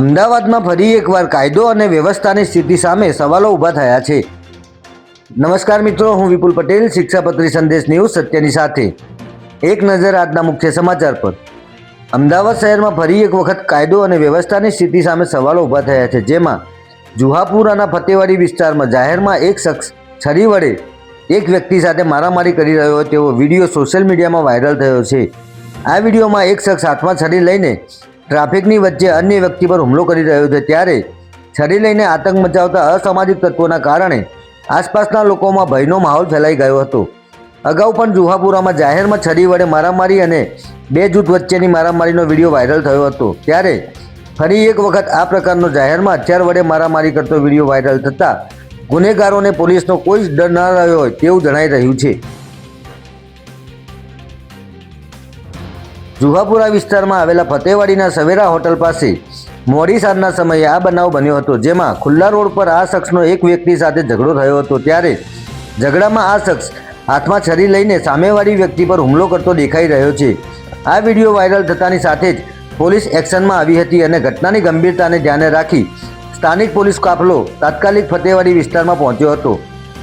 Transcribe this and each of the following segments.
અમદાવાદમાં ફરી એકવાર કાયદો અને વ્યવસ્થાની સ્થિતિ સામે સવાલો ઊભા થયા છે. નમસ્કાર મિત્રો, હું વિપુલ પટેલ, શિક્ષાપત્રી સંદેશ ન્યૂઝ સત્યની સાથે. એક નજર આજના મુખ્ય સમાચાર પર. અમદાવાદ શહેરમાં ફરી એક વખત કાયદો અને વ્યવસ્થાની સ્થિતિ સામે સવાલો ઊભા થયા છે, જેમાં જુહાપુરાના ફતેવાડી વિસ્તારમાં જાહેરમાં એક શખ્સ છરી વડે એક વ્યક્તિ સાથે મારામારી કરી રહ્યો હોય તેવો વીડિયો સોશિયલ મીડિયામાં વાયરલ થયો છે. આ વિડીયોમાં એક શખ્સ હાથમાં છરી લઈને ટ્રાફિકની વચ્ચે અન્ય વ્યક્તિ પર હુમલો કરી રહ્યો છે ત્યારે છરી લઈને આતંક મચાવતા અસામાજિક તત્વોના કારણે આસપાસના લોકોમાં ભયનો માહોલ ફેલાઈ ગયો હતો. અગાઉ પણ જુહાપુરામાં જાહેરમાં છરી વડે મારામારી અને બે જૂથ વચ્ચેની મારામારીનો વીડિયો વાયરલ થયો હતો. ત્યારે ફરી એક વખત આ પ્રકારનો જાહેરમાં હથિયાર વડે મારામારી કરતો વીડિયો વાયરલ થતાં ગુનેગારોને પોલીસનો કોઈ જ ડર ન રહ્યો હોય તેવું જણાઈ રહ્યું છે. જુહાપુરા વિસ્તારમાં આવેલા ફતેવાડીના સવેરા હોટલ પાસે મોડી સાંજના સમયે આ બનાવ બન્યો હતો, જેમાં ખુલ્લા રોડ પર આ શખ્સનો એક વ્યક્તિ સાથે ઝઘડો થયો હતો. ત્યારે ઝઘડામાં આ શખ્સ હાથમાં છરી લઈને સામેવાળી વ્યક્તિ પર હુમલો કરતો દેખાઈ રહ્યો છે. આ વીડિયો વાયરલ થતાની સાથે જ પોલીસ એક્શનમાં આવી હતી અને ઘટનાની ગંભીરતાને ધ્યાને રાખી સ્થાનિક પોલીસ કાફલો તાત્કાલિક ફતેવાડી વિસ્તારમાં પહોંચ્યો હતો.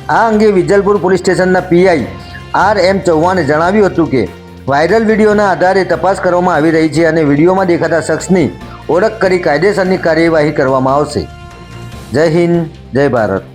આ અંગે વિજલપુર પોલીસ સ્ટેશનના પીઆઈ આર એમ ચૌહાણે જણાવ્યું હતું કે વાયરલ વિડીયોના આધારે તપાસ કરવામાં આવી રહી છે અને વિડીયોમાં દેખાતા શખ્સની ઓળખ કરી કાયદેસરની કાર્યવાહી કરવામાં આવશે. જય હિન્દ, જય ભારત.